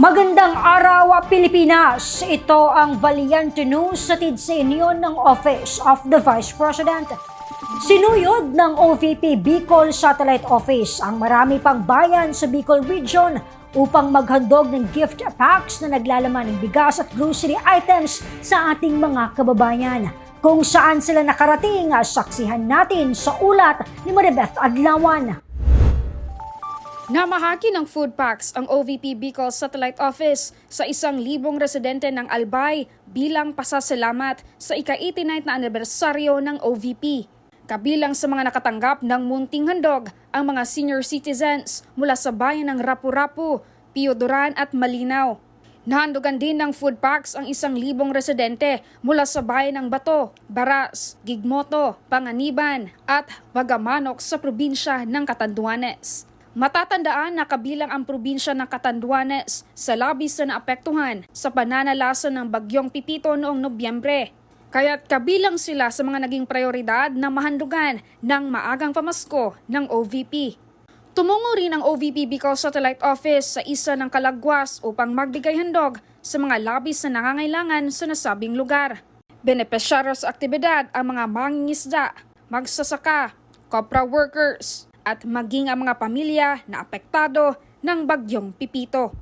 Magandang araw, Pilipinas! Ito ang Valiente News sa sa inyo ng Office of the Vice President. Sinuyod ng OVP Bicol Satellite Office ang marami pang bayan sa Bicol Region upang maghandog ng gift packs na naglalaman ng bigas at grocery items sa ating mga kababayan. Kung saan sila nakarating, saksihan natin sa ulat ni Maribeth Adlawan. Namahagi ng food packs ang OVP Bicol Satellite Office sa isang libong residente ng Albay bilang pasasalamat sa ika-89 na anibersaryo ng OVP. Kabilang sa mga nakatanggap ng munting handog ang mga senior citizens mula sa bayan ng Rapu-Rapu, Piodoran at Malinaw. Nahandugan din ng food packs ang isang libong residente mula sa bayan ng Bato, Baras, Gigmoto, Panganiban at Bagamanok sa probinsya ng Catanduanes. Matatandaan na kabilang ang probinsya ng Catanduanes sa labis na naapektuhan sa pananalason ng bagyong Pipito noong Nobyembre. Kaya't kabilang sila sa mga naging prioridad na mahandugan ng maagang pamasko ng OVP. Tumungo rin ang OVP Bicol Satellite Office sa isa ng kalagwas upang magbigay handog sa mga labis na nangangailangan sa nasabing lugar. Benepisyaryo sa aktibidad ang mga mangingisda, magsasaka, kopra workers, at maging ang mga pamilya na apektado ng bagyong Pipito.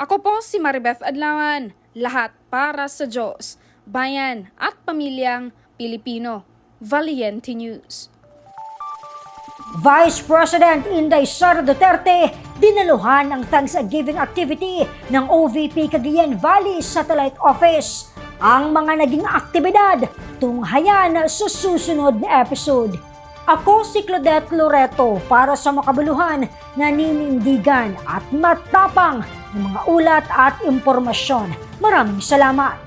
Ako po si Maribeth Adlawan, lahat para sa Diyos, bayan at pamilyang Pilipino. Valiente News. Vice President Inday Sara Duterte dinaluhan ang Thanksgiving activity ng OVP Cagayan Valley Satellite Office. Ang mga naging aktibidad tunghayan sa susunod na episode. Ako si Claudette Loreto para sa makabuluhan, naninindigan at matapang ng mga ulat at impormasyon. Maraming salamat!